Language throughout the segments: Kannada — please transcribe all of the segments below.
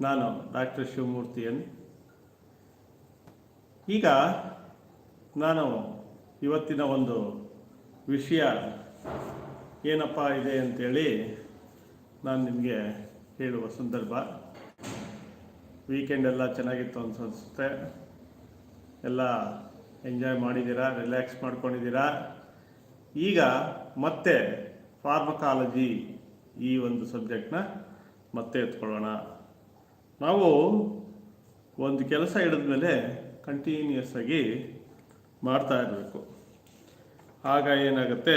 ನಾನು ಡಾಕ್ಟರ್ ಶಿವಮೂರ್ತಿ ಈಗ ನಾನು ಇವತ್ತಿನ ಒಂದು ವಿಷಯ ಏನಪ್ಪ ಇದೆ ಅಂತೇಳಿ ನಾನು ನಿಮಗೆ ಹೇಳುವ ಸಂದರ್ಭ. ವೀಕೆಂಡ್ ಎಲ್ಲ ಚೆನ್ನಾಗಿತ್ತು ಅನಿಸುತ್ತೆ ಎಲ್ಲ ಎಂಜಾಯ್ ಮಾಡಿದ್ದೀರಾ ರಿಲ್ಯಾಕ್ಸ್ ಮಾಡ್ಕೊಂಡಿದ್ದೀರಾ ಈಗ ಮತ್ತೆ ಫಾರ್ಮಕಾಲಜಿ ಈ ಒಂದು ಸಬ್ಜೆಕ್ಟ್ನ ಮತ್ತೆ ಎತ್ಕೊಳ್ಳೋಣ. ನಾವು ಒಂದು ಕೆಲಸ ಹಿಡಿದ್ಮೇಲೆ ಕಂಟಿನ್ಯೂಸ್ ಆಗಿ ಮಾಡ್ತಾ ಇರಬೇಕು. ಆಗ ಏನಾಗುತ್ತೆ?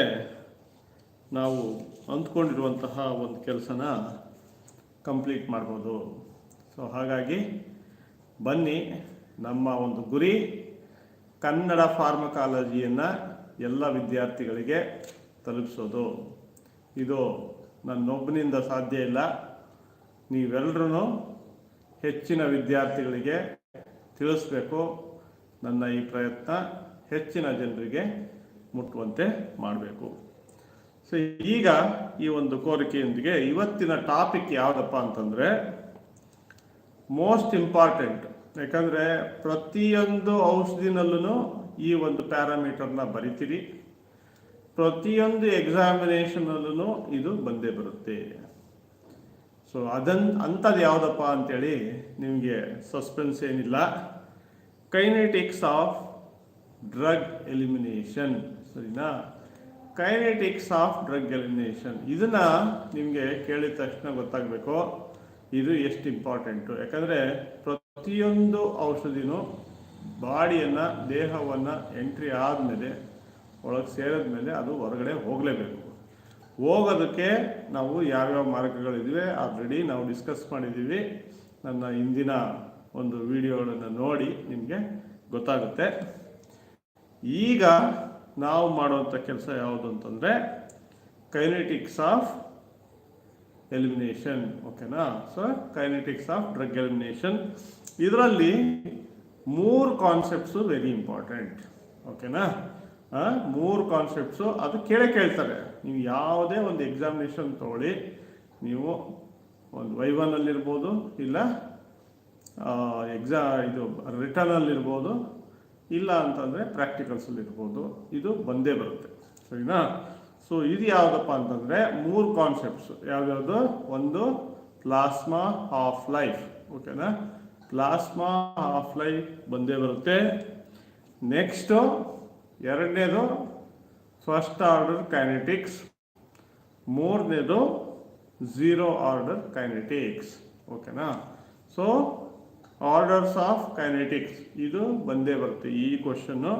ನಾವು ಅಂದ್ಕೊಂಡಿರುವಂತಹ ಒಂದು ಕೆಲಸನ ಕಂಪ್ಲೀಟ್ ಮಾಡ್ಬೋದು. ಸೊ ಹಾಗಾಗಿ ಬನ್ನಿ, ನಮ್ಮ ಒಂದು ಗುರಿ ಕನ್ನಡ ಫಾರ್ಮಕಾಲಜಿಯನ್ನು ಎಲ್ಲ ವಿದ್ಯಾರ್ಥಿಗಳಿಗೆ ತಲುಪಿಸೋದು. ಇದು ನನ್ನೊಬ್ಬನಿಂದ ಸಾಧ್ಯ ಇಲ್ಲ. ನೀವೆಲ್ಲರೂ ಹೆಚ್ಚಿನ ವಿದ್ಯಾರ್ಥಿಗಳಿಗೆ ತಿಳಿಸ್ಬೇಕು ನನ್ನ ಈ ಪ್ರಯತ್ನ ಹೆಚ್ಚಿನ ಜನರಿಗೆ ಮುಟ್ಟುವಂತೆ ಮಾಡಬೇಕು. ಸೊ ಈಗ ಈ ಒಂದು ಕೋರಿಕೆಯೊಂದಿಗೆ ಇವತ್ತಿನ ಟಾಪಿಕ್ ಯಾವುದಪ್ಪ ಅಂತಂದರೆ ಮೋಸ್ಟ್ ಇಂಪಾರ್ಟೆಂಟ್ ಯಾಕಂದರೆ ಪ್ರತಿಯೊಂದು ಔಷಧಿನಲ್ಲೂ ಈ ಒಂದು ಪ್ಯಾರಾಮೀಟರ್ನ ಬರಿತೀರಿ. ಪ್ರತಿಯೊಂದು ಎಕ್ಸಾಮಿನೇಷನಲ್ಲೂ ಇದು ಬಂದೇ ಬರುತ್ತೆ. ಸೊ ಅದನ್ ಅಂಥದ್ದು ಯಾವುದಪ್ಪ ಅಂತೇಳಿ ನಿಮಗೆ ಸಸ್ಪೆನ್ಸ್ ಏನಿಲ್ಲ. ಕೈನೆಟಿಕ್ಸ್ ಆಫ್ ಡ್ರಗ್ ಎಲಿಮಿನೇಷನ್ ಸರಿನಾ? ಕೈನೆಟಿಕ್ಸ್ ಆಫ್ ಡ್ರಗ್ ಎಲಿಮಿನೇಷನ್ ಇದನ್ನ ನಿಮಗೆ ಕೇಳಿದ ತಕ್ಷಣ ಗೊತ್ತಾಗಬೇಕು. ಇದು ಎಷ್ಟು ಇಂಪಾರ್ಟೆಂಟು ಯಾಕಂದರೆ ಪ್ರತಿಯೊಂದು ಔಷಧಿನೂ ಬಾಡಿಯನ್ನು, ದೇಹವನ್ನು ಎಂಟ್ರಿ ಆದಮೇಲೆ, ಒಳಗೆ ಸೇರಿದ್ಮೇಲೆ ಅದು ಹೊರಗಡೆ ಹೋಗಲೇಬೇಕು. ಹೋಗೋದಕ್ಕೆ ನಾವು ಯಾವ್ಯಾವ ಮಾರ್ಗಗಳಿದ್ವಿ ಆಲ್ರೆಡಿ ನಾವು ಡಿಸ್ಕಸ್ ಮಾಡಿದ್ದೀವಿ. ನನ್ನ ಹಿಂದಿನ ಒಂದು ವಿಡಿಯೋಗಳನ್ನು ನೋಡಿ ನಿಮಗೆ ಗೊತ್ತಾಗುತ್ತೆ. ಈಗ ನಾವು ಮಾಡುವಂಥ ಕೆಲಸ ಯಾವುದು ಅಂತಂದರೆ ಕೈನೆಟಿಕ್ಸ್ ಆಫ್ ಎಲಿಮಿನೇಷನ್ ಓಕೆನಾ so kinetics of drug elimination ಇದರಲ್ಲಿ ಮೂರು ಕಾನ್ಸೆಪ್ಟ್ಸು ವೆರಿ ಇಂಪಾರ್ಟೆಂಟ್ ಓಕೆನಾ ಮೂರು ಕಾನ್ಸೆಪ್ಟ್ಸು ಅದು ಕೇಳೇ ಕೇಳ್ತಾರೆ. ನೀವು ಯಾವುದೇ ಒಂದು ಎಕ್ಸಾಮಿನೇಷನ್ ತಗೊಳ್ಳಿ. ನೀವು ಒಂದು ವೈವನಲ್ಲಿರ್ಬೋದು ಇಲ್ಲ ಎಕ್ಸಾ ಇದು ರಿಟರ್ನಲ್ಲಿರ್ಬೋದು ಇಲ್ಲ ಅಂತಂದರೆ ಪ್ರಾಕ್ಟಿಕಲ್ಸಲ್ಲಿರ್ಬೋದು ಇದು ಬಂದೇ ಬರುತ್ತೆ. ಸರಿನಾ? ಸೊ ಇದು ಯಾವುದಪ್ಪ ಅಂತಂದರೆ ಮೂರು ಕಾನ್ಸೆಪ್ಟ್ಸ್ ಯಾವ್ಯಾವುದು? ಒಂದು ಪ್ಲಾಸ್ಮಾ ಆಫ್ ಲೈಫ್ ಓಕೆನಾ ಪ್ಲಾಸ್ಮಾ ಆಫ್ ಲೈಫ್ ಬಂದೇ ಬರುತ್ತೆ. ನೆಕ್ಸ್ಟು ಎರಡನೇದು ಫಸ್ಟ್ ಆರ್ಡರ್ ಕೈನೆಟಿಕ್ಸ್ ಮೂರನೇದು ಝೀರೋ ಆರ್ಡರ್ ಕೈನೆಟಿಕ್ಸ್ ಓಕೆನಾ ಸೊ ಆರ್ಡರ್ಸ್ ಆಫ್ ಕೈನೆಟಿಕ್ಸ್ ಇದು ಬಂದೇ ಬರುತ್ತೆ ಈ ಕ್ವಶನ್ನು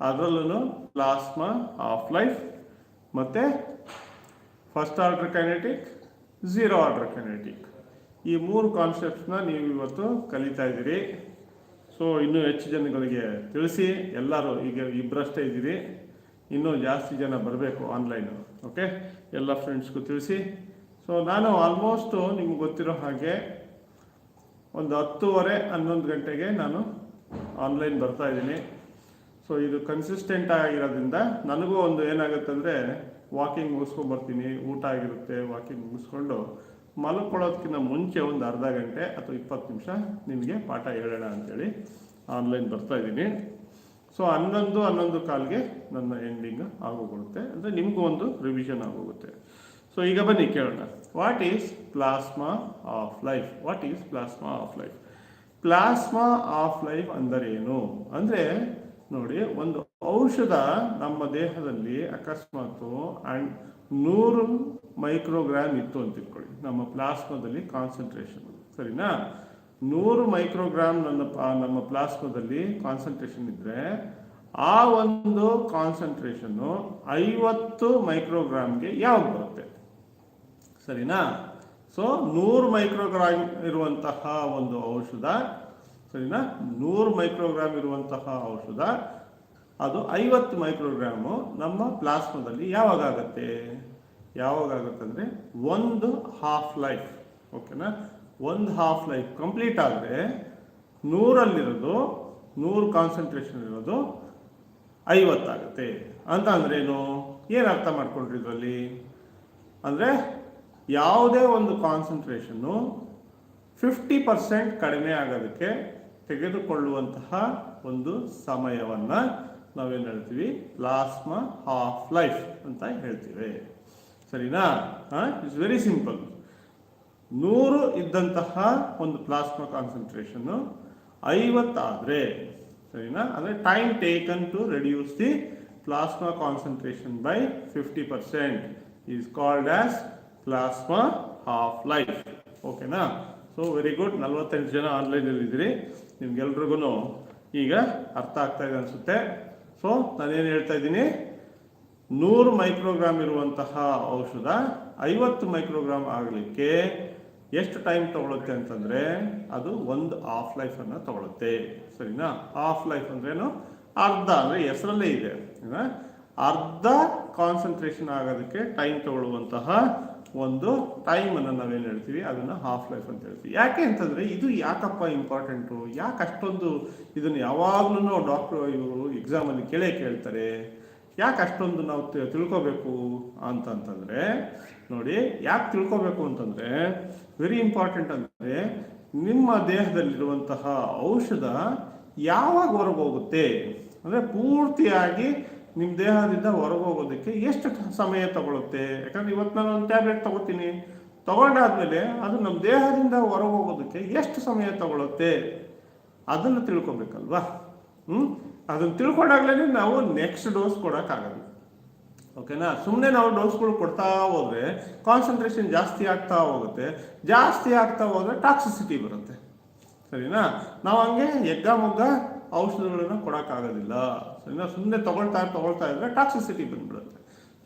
ಅದರಲ್ಲೂ ಪ್ಲಾಸ್ಮಾ ಆಫ್ ಲೈಫ್ ಮತ್ತು first order kinetic zero order kinetic ಈ ಮೂರು ಕಾನ್ಸೆಪ್ಟ್ಸ್ನ ನೀವು ಇವತ್ತು ಕಲಿತಾ ಇದ್ದೀರಿ. ಸೊ ಇನ್ನೂ ಹೆಚ್ಚು ಜನಗಳಿಗೆ ತಿಳಿಸಿ, ಎಲ್ಲರೂ ಈಗ ಇಬ್ಬರಷ್ಟೇ ಇದ್ದೀರಿ. ಇನ್ನೂ ಜಾಸ್ತಿ ಜನ ಬರಬೇಕು ಆನ್ಲೈನು ಓಕೆ ಎಲ್ಲ ಫ್ರೆಂಡ್ಸ್ಗೂ ತಿಳಿಸಿ. ಸೊ ನಾನು ಆಲ್ಮೋಸ್ಟು ನಿಮ್ಗೆ ಗೊತ್ತಿರೋ ಹಾಗೆ ಒಂದು ಹತ್ತುವರೆ, ಹನ್ನೊಂದು ಗಂಟೆಗೆ ನಾನು ಆನ್ಲೈನ್ ಬರ್ತಾ ಇದ್ದೀನಿ. ಸೊ ಇದು ಕನ್ಸಿಸ್ಟೆಂಟ್ ಆಗಿರೋದ್ರಿಂದ ನನಗೂ ಒಂದು ಏನಾಗುತ್ತೆ ಅಂದರೆ ವಾಕಿಂಗ್ ಮುಗಿಸ್ಕೊಂಡು ಬರ್ತೀನಿ. ಊಟ ಆಗಿರುತ್ತೆ ವಾಕಿಂಗ್ ಮುಗಿಸ್ಕೊಂಡು. ಮಲ್ಕೊಳ್ಳೋದಕ್ಕಿಂತ ಮುಂಚೆ ಒಂದು ಅರ್ಧ ಗಂಟೆ ಅಥವಾ ಇಪ್ಪತ್ತು ನಿಮಿಷ ನಿಮಗೆ ಪಾಠ ಹೇಳೋಣ ಅಂತೇಳಿ ಆನ್ಲೈನ್ ಬರ್ತಾ ಇದ್ದೀನಿ. ಸೊ ಹನ್ನೊಂದು ಹನ್ನೊಂದು ಕಾಲ್ಗೆ ನನ್ನ ಎಂಡಿಂಗ್ ಆಗೋಗುತ್ತೆ ಅಂದರೆ ನಿಮಗೂ ಒಂದು ರಿವಿಷನ್ ಆಗೋಗುತ್ತೆ. ಸೊ ಈಗ ಬನ್ನಿ ಕೇಳೋಣ. What is plasma half life what is plasma half life plasma half life ಅಂದರೇನು? ಅಂದರೆ ನೋಡಿ, ಒಂದು ಔಷಧ ನಮ್ಮ ದೇಹದಲ್ಲಿ ಅಕಸ್ಮಾತು ಆ್ಯಂಡ್ ನೂರು ಮೈಕ್ರೋಗ್ರಾಮ್ ಇತ್ತು ಅಂತ ತಿಳ್ಕೊಳ್ಳಿ. ನಮ್ಮ ಪ್ಲಾಸ್ಮಾದಲ್ಲಿ ಕಾನ್ಸಂಟ್ರೇಷನ್. ಸರಿನಾ? ನೂರು ಮೈಕ್ರೋಗ್ರಾಮ್ ನನ್ನ ನಮ್ಮ ಪ್ಲಾಸ್ಮಾದಲ್ಲಿ ಕಾನ್ಸಂಟ್ರೇಷನ್ ಇದ್ದರೆ ಆ ಒಂದು ಕಾನ್ಸಂಟ್ರೇಷನ್ನು ಐವತ್ತು ಮೈಕ್ರೋಗ್ರಾಮ್ಗೆ ಯಾವಾಗ ಬರುತ್ತೆ? ಸರಿನಾ? ಸೊ, ನೂರು ಮೈಕ್ರೋಗ್ರಾಮ್ ಇರುವಂತಹ ಒಂದು ಔಷಧ, ಸರಿನಾ? ನೂರು ಮೈಕ್ರೋಗ್ರಾಮ್ ಇರುವಂತಹ ಔಷಧ, ಅದು ಐವತ್ತು ಮೈಕ್ರೋಗ್ರಾಮು ನಮ್ಮ ಪ್ಲಾಸ್ಮಾದಲ್ಲಿ ಯಾವಾಗ ಆಗುತ್ತೆ? ಯಾವಾಗ ಆಗುತ್ತೆ ಅಂದರೆ ಒಂದು ಹಾಫ್ ಲೈಫ್ ಓಕೆನಾ ಒಂದು ಹಾಫ್ ಲೈಫ್ ಕಂಪ್ಲೀಟ್ ಆದರೆ ನೂರಲ್ಲಿರೋದು, ನೂರು ಕಾನ್ಸಂಟ್ರೇಷನ್ ಇರೋದು ಐವತ್ತಾಗುತ್ತೆ. ಅಂತ ಅಂದ್ರೇನು ಏನು? ಅರ್ಥ ಮಾಡ್ಕೊಂಡ್ರಿ ಇದರಲ್ಲಿ? ಅಂದರೆ ಯಾವುದೇ ಒಂದು ಕಾನ್ಸಂಟ್ರೇಷನ್ನು ಫಿಫ್ಟಿ ಪರ್ಸೆಂಟ್ ಕಡಿಮೆ ಆಗೋದಕ್ಕೆ ತೆಗೆದುಕೊಳ್ಳುವಂತಹ ಒಂದು ಸಮಯವನ್ನು ನಾವೇನು ಹೇಳ್ತೀವಿ? ಪ್ಲಾಸ್ಮಾ ಹಾಫ್ ಲೈಫ್ ಅಂತ ಹೇಳ್ತೀವಿ. ಸರಿನಾ? ಇಟ್ಸ್ ವೆರಿ ಸಿಂಪಲ್ ನೂರು ಇದ್ದಂತಹ ಒಂದು ಪ್ಲಾಸ್ಮಾ ಕಾನ್ಸಂಟ್ರೇಷನ್ ಐವತ್ತಾದರೆ, ಸರಿನಾ? ಅಂದರೆ time taken to reduce the plasma concentration by fifty percent is called as plasma half life ಓಕೆನಾ ಸೊ ವೆರಿ ಗುಡ್ ನಲ್ವತ್ತೆಂಟು ಜನ ಆನ್ಲೈನಲ್ಲಿ ಇದ್ದೀರಿ. ನಿಮ್ಗೆಲ್ರಿಗೂ ಈಗ ಅರ್ಥ ಆಗ್ತಾ ಇದೆ ಅನಿಸುತ್ತೆ. ಸೊ ನಾನೇನು ಹೇಳ್ತಾ ಇದ್ದೀನಿ? ನೂರು ಮೈಕ್ರೋಗ್ರಾಮ್ ಇರುವಂತಹ ಔಷಧ ಐವತ್ತು ಮೈಕ್ರೋಗ್ರಾಮ್ ಆಗಲಿಕ್ಕೆ ಎಷ್ಟು ಟೈಮ್ ತಗೊಳುತ್ತೆ ಅಂತಂದರೆ ಅದು ಒಂದು ಆಫ್ ಲೈಫನ್ನು ತಗೊಳುತ್ತೆ. ಸರಿನಾ? ಆಫ್ ಲೈಫ್ ಅಂದ್ರೇನು ಅರ್ಧ ಅಂದರೆ ಹೆಸರಲ್ಲೇ ಇದೆ? ಅರ್ಧ ಕಾನ್ಸಂಟ್ರೇಷನ್ ಆಗೋದಕ್ಕೆ ಟೈಮ್ ತಗೊಳ್ಳುವಂತಹ ಒಂದು ಟೈಮನ್ನು ನಾವೇನು ಹೇಳ್ತೀವಿ? ಅದನ್ನು ಹಾಫ್ ಲೈಫ್ ಅಂತ ಹೇಳ್ತೀವಿ. ಯಾಕೆ ಅಂತಂದರೆ ಇದು ಯಾಕಪ್ಪ ಇಂಪಾರ್ಟೆಂಟು ಯಾಕೆ ಅಷ್ಟೊಂದು ಇದನ್ನು ಯಾವಾಗಲೂ ಡಾಕ್ಟ್ರು ಇವರು ಎಕ್ಸಾಮಲ್ಲಿ ಕೇಳೇ ಕೇಳ್ತಾರೆ. ಯಾಕೆ ಅಷ್ಟೊಂದು ನಾವು ತಿಳ್ಕೋಬೇಕು ಅಂತಂತಂದರೆ ನೋಡಿ, ಯಾಕೆ ತಿಳ್ಕೊಬೇಕು ಅಂತಂದರೆ ವೆರಿ ಇಂಪಾರ್ಟೆಂಟ್ ಅಂದರೆ ನಿಮ್ಮ ದೇಹದಲ್ಲಿರುವಂತಹ ಔಷಧ ಯಾವಾಗ ಹೊರಗೋಗುತ್ತೆ? ಅಂದರೆ ಪೂರ್ತಿಯಾಗಿ ನಿಮ್ಮ ದೇಹದಿಂದ ಹೊರಗೋಗೋದಕ್ಕೆ ಎಷ್ಟು ಸಮಯ ತಗೊಳುತ್ತೆ? ಯಾಕಂದ್ರೆ ಇವತ್ತು ನಾನು ಒಂದು ಟ್ಯಾಬ್ಲೆಟ್ ತಗೋತೀನಿ. ತಗೊಂಡಾದ್ಮೇಲೆ ಅದು ನಮ್ಮ ದೇಹದಿಂದ ಹೊರಗೋಗೋದಕ್ಕೆ ಎಷ್ಟು ಸಮಯ ತಗೊಳುತ್ತೆ? ಅದನ್ನು ತಿಳ್ಕೊಬೇಕಲ್ವಾ? ಹ್ಞೂ ಅದನ್ನು ತಿಳ್ಕೊಂಡಾಗ್ಲೇ ನಾವು ನೆಕ್ಸ್ಟ್ ಡೋಸ್ ಕೊಡೋಕ್ಕಾಗಲ್ಲ. ಓಕೆನಾ ಸುಮ್ಮನೆ ನಾವು ಡೋಸ್ಗಳು ಕೊಡ್ತಾ ಹೋದರೆ ಕಾನ್ಸಂಟ್ರೇಷನ್ ಜಾಸ್ತಿ ಆಗ್ತಾ ಹೋಗುತ್ತೆ. ಜಾಸ್ತಿ ಆಗ್ತಾ ಹೋದರೆ ಟಾಕ್ಸಿಸಿಟಿ ಬರುತ್ತೆ. ಸರಿನಾ? ನಾವು ಹಂಗೆ ಎಗ್ಗ, ಮುಗ್ಗ ಔಷಧಗಳನ್ನ ಕೊಡೋಕ್ಕಾಗೋದಿಲ್ಲ. ಸರಿನಾ? ಸುಮ್ಮನೆ ತಗೊಳ್ತಾ ತಗೊಳ್ತಾ ಇದ್ರೆ ಟಾಕ್ಸಿಸಿಟಿ ಬಂದ್ಬಿಡುತ್ತೆ.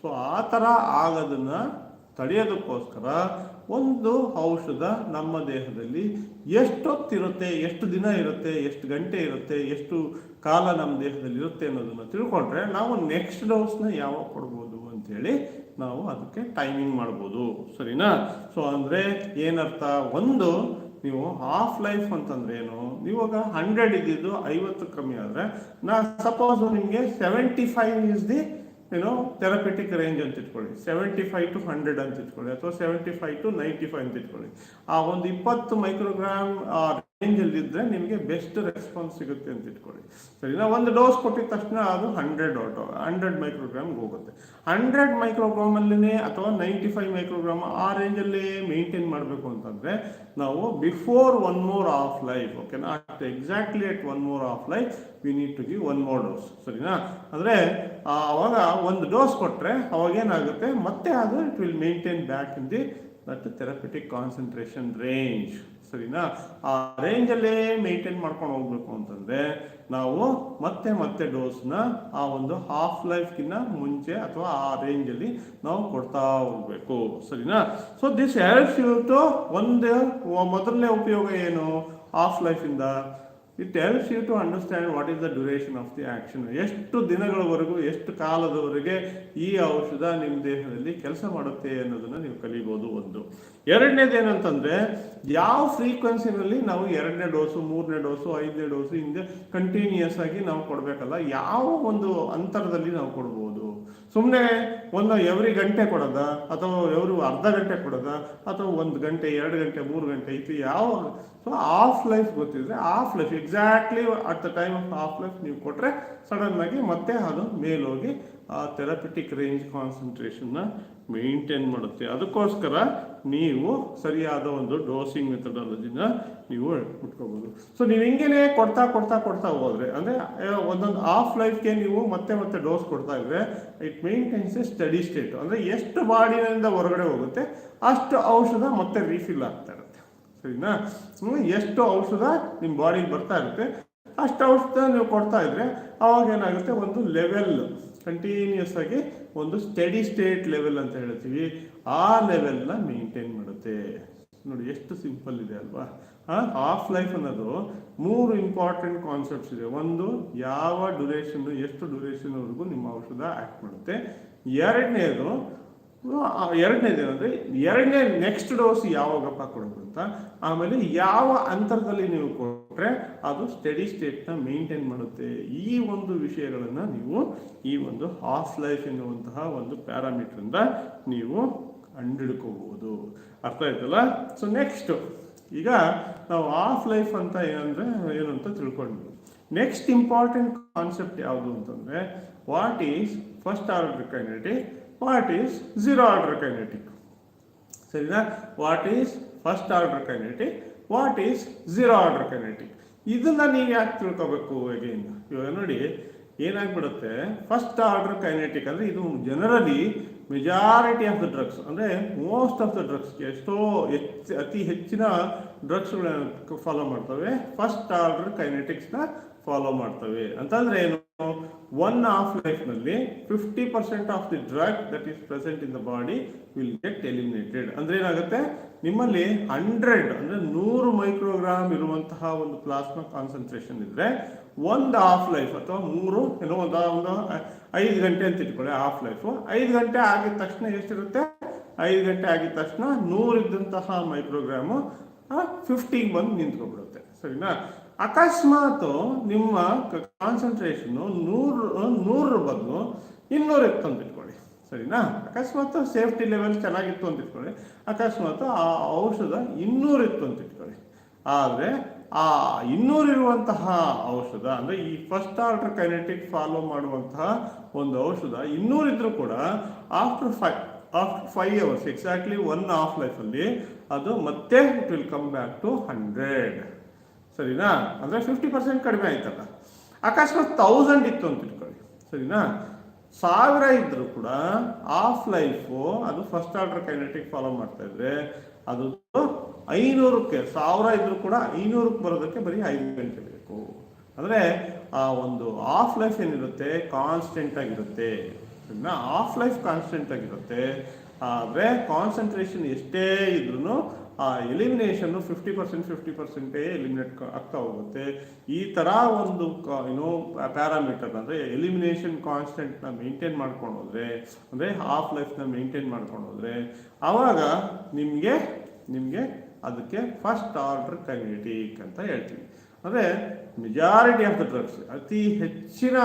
ಸೊ ಆ ಥರ ಆಗೋದನ್ನು ತಡೆಯೋದಕ್ಕೋಸ್ಕರ ಒಂದು ಔಷಧ ನಮ್ಮ ದೇಹದಲ್ಲಿ ಎಷ್ಟೊತ್ತಿರುತ್ತೆ, ಎಷ್ಟು ದಿನ ಇರುತ್ತೆ, ಎಷ್ಟು ಗಂಟೆ ಇರುತ್ತೆ, ಎಷ್ಟು ಕಾಲ ನಮ್ಮ ದೇಹದಲ್ಲಿ ಇರುತ್ತೆ ಅನ್ನೋದನ್ನು ತಿಳ್ಕೊಂಡ್ರೆ ನಾವು ನೆಕ್ಸ್ಟ್ ಡೋಸ್ನ ಯಾವಾಗ ಕೊಡ್ಬೋದು ಅಂತೇಳಿ ನಾವು ಅದಕ್ಕೆ ಟೈಮಿಂಗ್ ಮಾಡ್ಬೋದು. ಸರಿನಾ? ಸೊ ಅಂದರೆ ಏನರ್ಥ? ಒಂದು, ನೀವು ಹಾಫ್ ಲೈಫ್ ಅಂತಂದ್ರೆ ಏನು? ಇವಾಗ ಹಂಡ್ರೆಡ್ ಇದ್ದಿದ್ದು ಐವತ್ತು ಕಮ್ಮಿ ಆದರೆ, ನಾ ಸಪೋಸ್ ನಿಮಗೆ ಸೆವೆಂಟಿ ಫೈವ್ ಇಸ್ ದಿ ಏನೋ ಥೆರಪಿಟಿಕ್ ರೇಂಜ್ ಅಂತ ಇಟ್ಕೊಳ್ಳಿ. ಸೆವೆಂಟಿ ಫೈವ್ ಟು ಹಂಡ್ರೆಡ್ ಅಂತ ಇಟ್ಕೊಳ್ಳಿ, ಅಥವಾ seventy five to ninety five ಅಂತ ಇಟ್ಕೊಳ್ಳಿ. ಆ ಒಂದು ಇಪ್ಪತ್ತು ಮೈಕ್ರೋಗ್ರಾಮ್ ರೇಂಜಲ್ಲಿ ಇದ್ದರೆ ನಿಮಗೆ ಬೆಸ್ಟ್ ರೆಸ್ಪಾನ್ಸ್ ಸಿಗುತ್ತೆ ಅಂತ ಇಟ್ಕೊಳ್ಳಿ. ಸರಿನಾ ಒಂದು ಡೋಸ್ ಕೊಟ್ಟಿದ ತಕ್ಷಣ ಅದು ಹಂಡ್ರೆಡ್ ಆಟೋ ಹಂಡ್ರೆಡ್ ಮೈಕ್ರೋಗ್ರಾಮ್ಗೆ ಹೋಗುತ್ತೆ. ಹಂಡ್ರೆಡ್ ಮೈಕ್ರೋಗ್ರಾಮಲ್ಲೇ ಅಥವಾ ನೈಂಟಿ ಫೈವ್ ಮೈಕ್ರೋಗ್ರಾಮ್ ಆ ರೇಂಜಲ್ಲೇ ಮೇಂಟೈನ್ ಮಾಡಬೇಕು ಅಂತಂದರೆ ನಾವು before one more half life ಓಕೆನಾ at exactly at one more half life we need to give one more dose ಸರಿನಾ? ಅಂದರೆ ಆವಾಗ ಒಂದು ಡೋಸ್ ಕೊಟ್ಟರೆ ಅವಾಗ ಏನಾಗುತ್ತೆ? ಮತ್ತೆ ಅದು it will maintain back in the that therapeutic concentration range ಸರಿನಾ? ಆ ರೇಂಜಲ್ಲೇ ಮೇಂಟೈನ್ ಮಾಡ್ಕೊಂಡು ಹೋಗ್ಬೇಕು ಅಂತಂದರೆ ನಾವು ಮತ್ತೆ ಮತ್ತೆ ಡೋಸ್ನ ಆ ಒಂದು ಹಾಫ್ ಲೈಫ್ಗಿನ್ನ ಮುಂಚೆ ಅಥವಾ ಆ ರೇಂಜಲ್ಲಿ ನಾವು ಕೊಡ್ತಾ ಹೋಗ್ಬೇಕು. ಸರಿನಾ? So this helps you to ಒಂದು, ಮೊದಲನೇ ಉಪಯೋಗ ಏನು? Half ಲೈಫಿಂದ it tells you to understand what is the duration of the action ಎಷ್ಟು ದಿನಗಳವರೆಗೂ, ಎಷ್ಟು ಕಾಲದವರೆಗೆ ಈ ಔಷಧ ನಿಮ್ಮ ದೇಹದಲ್ಲಿ ಕೆಲಸ ಮಾಡುತ್ತೆ ಅನ್ನೋದನ್ನ ನೀವು ಕಲಿಬೋದು ಒಂದು. ಎರಡನೇದು ಏನಂತಂದ್ರೆ ಯಾವ ಫ್ರೀಕ್ವೆನ್ಸಿನಲ್ಲಿ ನಾವು ಎರಡನೇ ಡೋಸು ಮೂರನೇ ಡೋಸು ಐದನೇ ಡೋಸು ಹಿಂದೆ ಕಂಟಿನ್ಯೂಯಸ್ ಆಗಿ ನಾವು ಕೊಡಬೇಕಲ್ಲ, ಯಾವ ಒಂದು ಅಂತರದಲ್ಲಿ ನಾವು ಕೊಡ್ಬೋದು. ಸುಮ್ಮನೆ ಒಂದು ಎವ್ರಿ ಗಂಟೆ ಕೊಡೋದ, ಅಥವಾ ಎವ್ರಿ ಅರ್ಧ ಗಂಟೆ ಕೊಡೋದ, ಅಥವಾ ಒಂದು ಗಂಟೆ, ಎರಡು ಗಂಟೆ, ಮೂರು ಗಂಟೆ ಇತ್ತು ಯಾವ ಸೊ ಆಫ್ ಲೈಫ್ ಗೊತ್ತಿದ್ರೆ half life exactly at the time of half life ನೀವು ಕೊಟ್ಟರೆ ಆಗಿ ಮತ್ತೆ ಅದು ಮೇಲೋಗಿ ಆ ಥೆರಪಿಟಿಕ್ ರೇಂಜ್ ಕಾನ್ಸಂಟ್ರೇಷನ್ನ ಮೇಂಟೈನ್ ಮಾಡುತ್ತೆ. ಅದಕ್ಕೋಸ್ಕರ ನೀವು ಸರಿಯಾದ ಒಂದು ಡೋಸಿಂಗ್ ಮೆಥಡಾಲಜಿನ ನೀವು ಮುಟ್ಕೋಬೋದು ಸೊ ನೀವು ಹಿಂಗೇನೆ ಕೊಡ್ತಾ ಕೊಡ್ತಾ ಕೊಡ್ತಾ ಹೋದ್ರೆ, ಅಂದರೆ ಒಂದೊಂದು ಆಫ್ ಲೈಫ್ಗೆ ನೀವು ಮತ್ತೆ ಮತ್ತೆ ಡೋಸ್ ಕೊಡ್ತಾ ಇದ್ರೆ it maintains a steady state ಅಂದರೆ ಎಷ್ಟು ಬಾಡಿನಿಂದ ಹೊರಗಡೆ ಹೋಗುತ್ತೆ, ಅಷ್ಟು ಔಷಧ ಮತ್ತೆ ರೀಫಿಲ್ ಆಗ್ತಾ ಇರುತ್ತೆ. ಸರಿನಾ? ಎಷ್ಟು ಔಷಧ ನಿಮ್ಮ ಬಾಡಿಗೆ ಬರ್ತಾ ಇರುತ್ತೆ, ಅಷ್ಟು ಔಷಧ ನೀವು ಕೊಡ್ತಾ ಇದ್ರೆ, ಅವಾಗ ಏನಾಗುತ್ತೆ, ಒಂದು ಲೆವೆಲ್ ಕಂಟಿನ್ಯೂಸ್ ಆಗಿ ಒಂದು ಸ್ಟಡಿ ಸ್ಟೇಟ್ ಲೆವೆಲ್ ಅಂತ ಹೇಳ್ತೀವಿ. ಆ ಲೆವೆಲ್ನ ಮೇಂಟೈನ್ ಮಾಡುತ್ತೆ. ನೋಡಿ, ಎಷ್ಟು ಸಿಂಪಲ್ ಇದೆ ಅಲ್ವಾ? ಹಾಫ್ ಲೈಫ್ ಅನ್ನೋದು ಮೂರು ಇಂಪಾರ್ಟೆಂಟ್ ಕಾನ್ಸೆಪ್ಟ್ಸ್ ಇದೆ. ಒಂದು, ಯಾವ ಡ್ಯೂರೇಷನ್ ಎಷ್ಟು ಡ್ಯೂರೇಷನ್ವರೆಗೂ ನಿಮ್ಮ ಔಷಧ ಆ್ಯಕ್ಟ್ ಮಾಡುತ್ತೆ. ಎರಡನೇದು ಎರಡನೇದು ಏನಂದರೆ, ಎರಡನೇ ನೆಕ್ಸ್ಟ್ ಡೋಸ್ ಯಾವಾಗಪ್ಪ ಕೊಡೋದು ಅಂತ. ಆಮೇಲೆ ಯಾವ ಅಂತರದಲ್ಲಿ ನೀವು ಕೊಟ್ರೆ ಅದು ಸ್ಟಡಿ ಸ್ಟೇಟ್ನ ಮೇಂಟೈನ್ ಮಾಡುತ್ತೆ. ಈ ಒಂದು ವಿಷಯಗಳನ್ನು ನೀವು ಈ ಒಂದು ಹಾಫ್ ಲೈಫ್ ಎನ್ನುವಂತಹ ಒಂದು ಪ್ಯಾರಾಮೀಟರ್ ಇಂದ ನೀವು ಕಂಡಿಡ್ಕೋಬಹುದು ಅರ್ಥ ಆಯ್ತಲ್ಲ? ಸೊ ನೆಕ್ಸ್ಟ್ ಈಗ ನಾವು ಆಫ್ ಲೈಫ್ ಅಂತ ಏನಂದ್ರೆ ಏನು ಅಂತ ತಿಳ್ಕೊಂಡ್ವಿ. ನೆಕ್ಸ್ಟ್ ಇಂಪಾರ್ಟೆಂಟ್ ಕಾನ್ಸೆಪ್ಟ್ ಯಾವುದು ಅಂತಂದ್ರೆ what is first order kinetic what is zero order kinetic ಸರಿನಾ? What is first order kinetic what is zero order kinetic ಇದನ್ನ ನೀವು ಯಾಕೆ ತಿಳ್ಕೊಬೇಕು ಅಗೇನ್ ಇವಾಗ ನೋಡಿ, ಏನಾಗ್ಬಿಡುತ್ತೆ? ಫಸ್ಟ್ ಆರ್ಡರ್ ಕೈನೆಟಿಕ್ ಅಂದ್ರೆ ಇದು generally majority of the drugs ಅಂದರೆ ಮೋಸ್ಟ್ ಆಫ್ ದ ಡ್ರಗ್ಸ್ ಎಷ್ಟೋ ಹೆಚ್ಚು ಅತಿ ಹೆಚ್ಚಿನ ಡ್ರಗ್ಸ್ಗಳನ್ನ ಫಾಲೋ ಮಾಡ್ತವೆ. ಫಸ್ಟ್ ಆರ್ಡರ್ ಕೈನೆಟಿಕ್ಸ್ನ ಫಾಲೋ ಮಾಡ್ತವೆ. ಅಂತಂದ್ರೆ ಏನು? One half ಲೈಫ್ನಲ್ಲಿ fifty percent of the drug that is present in the body will get eliminated ಅಂದ್ರೆ ಏನಾಗುತ್ತೆ? ನಿಮ್ಮಲ್ಲಿ ಹಂಡ್ರೆಡ್ ಅಂದ್ರೆ ನೂರು ಮೈಕ್ರೋಗ್ರಾಮ್ ಇರುವಂತಹ ಒಂದು ಪ್ಲಾಸ್ಮಾ ಕಾನ್ಸಂಟ್ರೇಷನ್ ಇದ್ರೆ ಒಂದು ಆಫ್ ಲೈಫ್ ಅಥವಾ ಮೂರು, ಏನೋ ಒಂದು ಒಂದು, ಐದು ಗಂಟೆ ಅಂತ ಇಟ್ಕೊಳ್ಳಿ ಆಫ್ ಲೈಫ್ ಐದು ಗಂಟೆ ಆಗಿದ ತಕ್ಷಣ ಎಷ್ಟಿರುತ್ತೆ? ಐದು ಗಂಟೆ ಆಗಿದ ತಕ್ಷಣ ನೂರಿದ್ದಂತಹ ಮೈಕ್ರೋಗ್ರಾಮು ಫಿಫ್ಟಿಗೆ ಬಂದು ನಿಂತ್ಕೊಂಡ್ಬಿಡುತ್ತೆ. ಸರಿನಾ? ಅಕಸ್ಮಾತ್ ನಿಮ್ಮ ಕಾನ್ಸಂಟ್ರೇಷನ್ ನೂರು, ನೂರರ ಬದಲು ಇನ್ನೂರ ಇತ್ತು ಅಂತ ಇಟ್ಕೊಳ್ಳಿ ಸರಿನಾ? ಅಕಸ್ಮಾತ್ ಸೇಫ್ಟಿ ಲೆವೆಲ್ ಚೆನ್ನಾಗಿತ್ತು ಅಂತ ಇಟ್ಕೊಳ್ಳಿ ಅಕಸ್ಮಾತ್ ಆ ಔಷಧ ಇನ್ನೂರು ಇತ್ತು ಅಂತ ಇಟ್ಕೊಳ್ಳಿ ಆದರೆ ಆ ಇನ್ನೂರಿರುವಂತಹ ಔಷಧ, ಅಂದರೆ ಈ ಫಸ್ಟ್ ಆರ್ಡರ್ ಕೈನೆಟಿಕ್ ಫಾಲೋ ಮಾಡುವಂತಹ ಒಂದು ಔಷಧ ಇನ್ನೂರಿದ್ರೂ ಕೂಡ after five after five hours exactly one half ಲೈಫಲ್ಲಿ ಅದು ಮತ್ತೆ it will come back to hundred ಸರಿನಾ? ಅಂದರೆ ಫಿಫ್ಟಿ ಪರ್ಸೆಂಟ್ ಕಡಿಮೆ ಆಯ್ತಲ್ಲ. ಅಕಸ್ಮಾತ್ ತೌಸಂಡ್ ಇತ್ತು ಅಂತ ಇಟ್ಕೊಳ್ಳಿ ಸರಿನಾ? ಸಾವಿರ ಇದ್ದರೂ ಕೂಡ ಆಫ್ ಲೈಫು ಅದು ಫಸ್ಟ್ ಆರ್ಡರ್ ಕೈನೆಟಿಕ್ ಫಾಲೋ ಮಾಡ್ತಾ ಇದ್ರೆ ಅದು ಐನೂರಕ್ಕೆ, ಸಾವಿರ ಇದ್ರೂ ಕೂಡ ಐನೂರಕ್ಕೆ ಬರೋದಕ್ಕೆ ಬರೀ ಐದು ಗಂಟೆ ಬೇಕು. ಅಂದರೆ ಆ ಒಂದು ಆಫ್ ಲೈಫ್ ಏನಿರುತ್ತೆ? ಕಾನ್ಸ್ಟೆಂಟ್ ಆಗಿರುತ್ತೆ. ಆಫ್ ಲೈಫ್ ಕಾನ್ಸ್ಟೆಂಟ್ ಆಗಿರುತ್ತೆ. ಆದರೆ ಕಾನ್ಸಂಟ್ರೇಷನ್ ಎಷ್ಟೇ ಇದ್ರೂ ಆ ಎಲಿಮಿನೇಷನ್ ಫಿಫ್ಟಿ ಪರ್ಸೆಂಟ್ ಫಿಫ್ಟಿ ಪರ್ಸೆಂಟೇ ಎಲಿಮಿನೇಟ್ ಆಗ್ತಾ ಹೋಗುತ್ತೆ. ಈ ಥರ ಒಂದು ಏನೋ ಪ್ಯಾರಾಮೀಟರ್ ಅಂದರೆ ಎಲಿಮಿನೇಷನ್ ಕಾನ್ಸ್ಟೆಂಟ್ನ ಮೇಂಟೈನ್ ಮಾಡ್ಕೊಂಡು ಹೋದ್ರೆ, ಅಂದರೆ ಹಾಫ್ ಲೈಫ್ನ ಮೇಂಟೈನ್ ಮಾಡ್ಕೊಂಡು ಹೋದರೆ ಆವಾಗ ನಿಮಗೆ ನಿಮಗೆ ಅದಕ್ಕೆ ಫಸ್ಟ್ ಆರ್ಡರ್ ಕೈನೆಟಿಕ್ ಅಂತ ಹೇಳ್ತೀವಿ. ಅಂದರೆ ಮೆಜಾರಿಟಿ ಆಫ್ ದ ಡ್ರಗ್ಸ್ ಅತಿ ಹೆಚ್ಚಿನ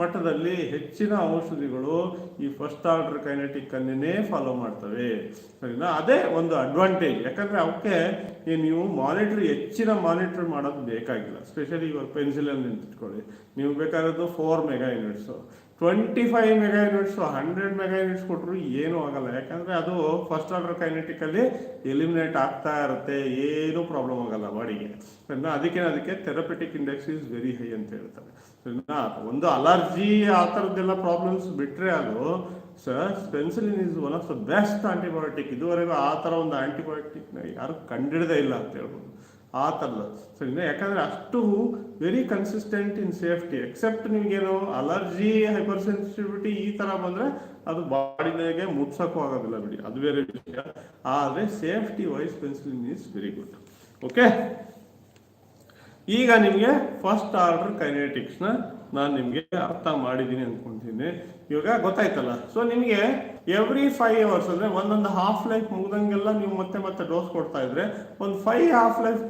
ಮಟ್ಟದಲ್ಲಿ ಹೆಚ್ಚಿನ ಔಷಧಿಗಳು ಈ ಫಸ್ಟ್ ಆರ್ಡರ್ ಕೈನೆಟಿಕ್ ಅನ್ನೇ ಫಾಲೋ ಮಾಡ್ತವೆ. ಸರಿನಾ? ಅದೇ ಒಂದು ಅಡ್ವಾಂಟೇಜ್ ಯಾಕಂದರೆ ಅವಕ್ಕೆ ನೀವು ಮಾನಿಟರ್ ಹೆಚ್ಚಿನ ಮಾನಿಟ್ರ್ ಮಾಡೋದು ಬೇಕಾಗಿಲ್ಲ. ಸ್ಪೆಷಲಿ ಇವಾಗ ಪೆನ್ಸಿಲಲ್ಲಿ ನಿಂತ್ಕೊಳ್ಳಿ ನೀವು ಬೇಕಾಗಿರೋದು four mega units twenty five mega units hundred mega units ಕೊಟ್ಟರು ಏನೂ ಆಗಲ್ಲ. ಯಾಕಂದರೆ ಅದು ಫಸ್ಟ್ ಆರ್ಡರ್ ಕೈನೆಟಿಕಲ್ಲಿ ಎಲಿಮಿನೇಟ್ ಆಗ್ತಾ ಇರುತ್ತೆ. ಏನೂ ಪ್ರಾಬ್ಲಮ್ ಆಗಲ್ಲ ಬಾಡಿಗೆ. ಸರಿನಾ ಅದಕ್ಕೆ ಅದಕ್ಕೆ therapeutic index is very high ಅಂತ ಹೇಳ್ತಾರೆ. ಸರಿನಾ ಒಂದು ಅಲರ್ಜಿ ಆ ಥರದ್ದೆಲ್ಲ ಪ್ರಾಬ್ಲಮ್ಸ್ ಬಿಟ್ಟರೆ ಅದು sir penicillin is one of the best antibiotic ಇದುವರೆಗೂ ಆ ಥರ ಒಂದು ಆಂಟಿಬಯೋಟಿಕ್ನ ಯಾರು ಕಂಡಿಡದೇ ಇಲ್ಲ ಅಂತ ಹೇಳ್ಬೋದು. ಆ ಥರದ ಸರಿನಾ? ಯಾಕಂದ್ರೆ ಅಷ್ಟು very consistent in safety except ನಿಮಗೇನು ಅಲರ್ಜಿ ಹೈಪರ್ ಸೆನ್ಸಿಟಿವಿಟಿ ಈ ಥರ ಬಂದರೆ ಅದು ಬಾಡಿನಾಗೆ ಮುಟ್ಸೋಕ್ಕೂ ಆಗೋದಿಲ್ಲ ಬಿಡಿ. ಅದು ಬೇರೆ ವಿಷಯ. ಆದರೆ safety wise penicillin is very good okay ಈಗ ನಿಮಗೆ ಫಸ್ಟ್ ಆರ್ಡರ್ ಕೈನೆಟಿಕ್ಸ್ನ ನಾನು ನಿಮಗೆ ಅರ್ಥ ಮಾಡಿದ್ದೀನಿ ಅಂದ್ಕೊಂತೀನಿ ಇವಾಗ ಗೊತ್ತಾಯ್ತಲ್ಲ? ಸೊ ನಿಮಗೆ ಎವ್ರಿ ಫೈವ್ ಅವರ್ಸ್ ಅಂದರೆ ಒಂದೊಂದು ಹಾಫ್ ಲೈಫ್ ಮುಗ್ದಂಗೆಲ್ಲ ನೀವು ಮತ್ತೆ ಮತ್ತೆ ಡೋಸ್ ಕೊಡ್ತಾ ಇದ್ರೆ ಒಂದು ಫೈವ್ ಹಾಫ್ ಲೈಫ್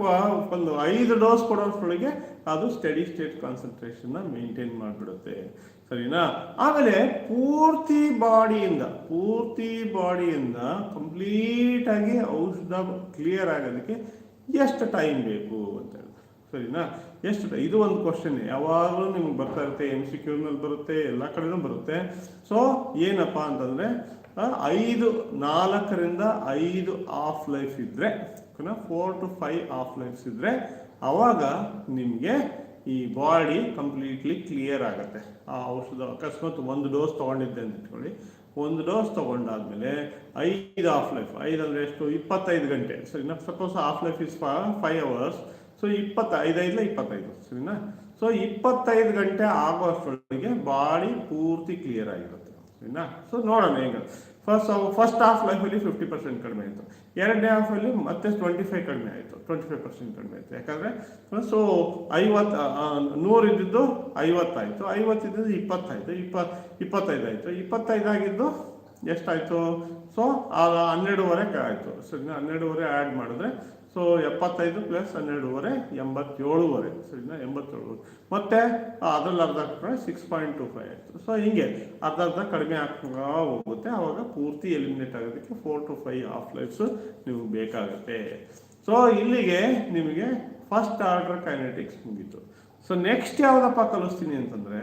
ಒಂದು ಐದು ಡೋಸ್ ಕೊಡೋಷ್ಟೊಳಗೆ ಅದು ಸ್ಟಡಿ ಸ್ಟೇಟ್ ಕಾನ್ಸಂಟ್ರೇಷನ್ನ ಮೇಂಟೈನ್ ಮಾಡಿಬಿಡುತ್ತೆ. ಸರಿನಾ? ಆಮೇಲೆ ಪೂರ್ತಿ ಬಾಡಿಯಿಂದ ಪೂರ್ತಿ ಬಾಡಿಯಿಂದ ಕಂಪ್ಲೀಟ್ ಆಗಿ ಔಷಧ ಕ್ಲಿಯರ್ ಆಗೋದಕ್ಕೆ ಎಷ್ಟು ಟೈಮ್ ಬೇಕು ಅಂತ ಹೇಳಿ. ಸರಿನಾ? ಎಷ್ಟು ಇದು ಒಂದು ಕ್ವಶನ್ ಯಾವಾಗಲೂ ನಿಮ್ಗೆ ಬರ್ತಾ ಇರುತ್ತೆ ಎಂ ಸಿ ಕ್ಯೂನಲ್ಲಿ ಬರುತ್ತೆ, ಎಲ್ಲ ಕಡೆನೂ ಬರುತ್ತೆ. ಸೊ ಏನಪ್ಪ ಅಂತಂದರೆ ಐದು, ನಾಲ್ಕರಿಂದ ಐದು ಆಫ್ ಲೈಫ್ ಇದ್ದರೆ four to five half lives ಇದ್ದರೆ ಅವಾಗ ನಿಮಗೆ ಈ ಬಾಡಿ ಕಂಪ್ಲೀಟ್ಲಿ ಕ್ಲಿಯರ್ ಆಗುತ್ತೆ. ಆ ಔಷಧ ಅಕಸ್ಮಾತ್ ಒಂದು ಡೋಸ್ ತೊಗೊಂಡಿದ್ದೆ ಅಂತ ಇಟ್ಕೊಳ್ಳಿ. ಒಂದು ಡೋಸ್ ತಗೊಂಡಾದ್ಮೇಲೆ ಐದು ಆಫ್ ಲೈಫ್ ಐದು ಅಂದರೆ ಎಷ್ಟು? ಇಪ್ಪತ್ತೈದು ಗಂಟೆ. ಸರಿನಾ? Suppose half life is five hours so ಇಪ್ಪತ್ತೈದು ಐದಲ್ಲ ಇಪ್ಪತ್ತೈದು, ಸರಿನಾ? ಸೊ ಇಪ್ಪತ್ತೈದು ಗಂಟೆ ಆಗುವಷ್ಟೊಳಗೆ ಬಾಡಿ ಪೂರ್ತಿ ಕ್ಲಿಯರ್ ಆಗಿರುತ್ತೆ, ಸರಿನಾ? ಸೊ ನೋಡೋಣ ಹೆಂಗೆ. ಫಸ್ಟ್ ಫಸ್ಟ್ ಹಾಫ್ ಲೈಫಲ್ಲಿ ಫಿಫ್ಟಿ ಪರ್ಸೆಂಟ್ ಕಡಿಮೆ ಆಯಿತು. ಎರಡನೇ ಹಾಫಲ್ಲಿ ಮತ್ತೆ ಟ್ವೆಂಟಿ ಫೈವ್ ಕಡಿಮೆ ಆಯಿತು ಟ್ವೆಂಟಿ ಫೈವ್ ಪರ್ಸೆಂಟ್ ಕಡಿಮೆ ಆಯಿತು. ಯಾಕಂದರೆ ಸೊ ಐವತ್ತು ನೂರಿದ್ದಿದ್ದು ಐವತ್ತಾಯಿತು ಐವತ್ತಿದ್ದು ಇಪ್ಪತ್ತಾಯಿತು ಇಪ್ಪತ್ತು ಇಪ್ಪತ್ತೈದು ಆಯಿತು. ಇಪ್ಪತ್ತೈದು ಆಗಿದ್ದು ಎಷ್ಟಾಯಿತು? ಸೊ ಹನ್ನೆರಡುವರೆ ಆಯಿತು, ಸರಿನಾ? ಹನ್ನೆರಡುವರೆ ಆ್ಯಡ್ ಮಾಡಿದ್ರೆ ಸೊ ಎಪ್ಪತ್ತೈದು ಪ್ಲಸ್ ಹನ್ನೆರಡೂವರೆ, ಎಂಬತ್ತೇಳುವರೆ. ಸರಿನಾ? ಎಂಬತ್ತೇಳುವರೆ ಮತ್ತೆ ಅದ್ರಲ್ಲಿ ಅರ್ಧ ಹಾಕಿದ್ರೆ ಸಿಕ್ಸ್ ಪಾಯಿಂಟ್ ಟು ಫೈವ್ ಆಯಿತು. ಸೊ ಹಿಂಗೆ ಅರ್ಧ ಅರ್ಧ ಕಡಿಮೆ ಆಗ್ತಾ ಹೋಗುತ್ತೆ. ಆವಾಗ ಪೂರ್ತಿ ಎಲಿಮಿನೇಟ್ ಆಗೋದಕ್ಕೆ four to five half lifes ನಿಮ್ಗೆ ಬೇಕಾಗುತ್ತೆ. ಸೊ ಇಲ್ಲಿಗೆ ನಿಮಗೆ ಫಸ್ಟ್ ಆರ್ಡರ್ ಕೈನೆಟಿಕ್ಸ್ ಮುಗೀತು. ಸೊ ನೆಕ್ಸ್ಟ್ ಯಾವುದಪ್ಪ ಕಲಿಸ್ತೀನಿ ಅಂತಂದ್ರೆ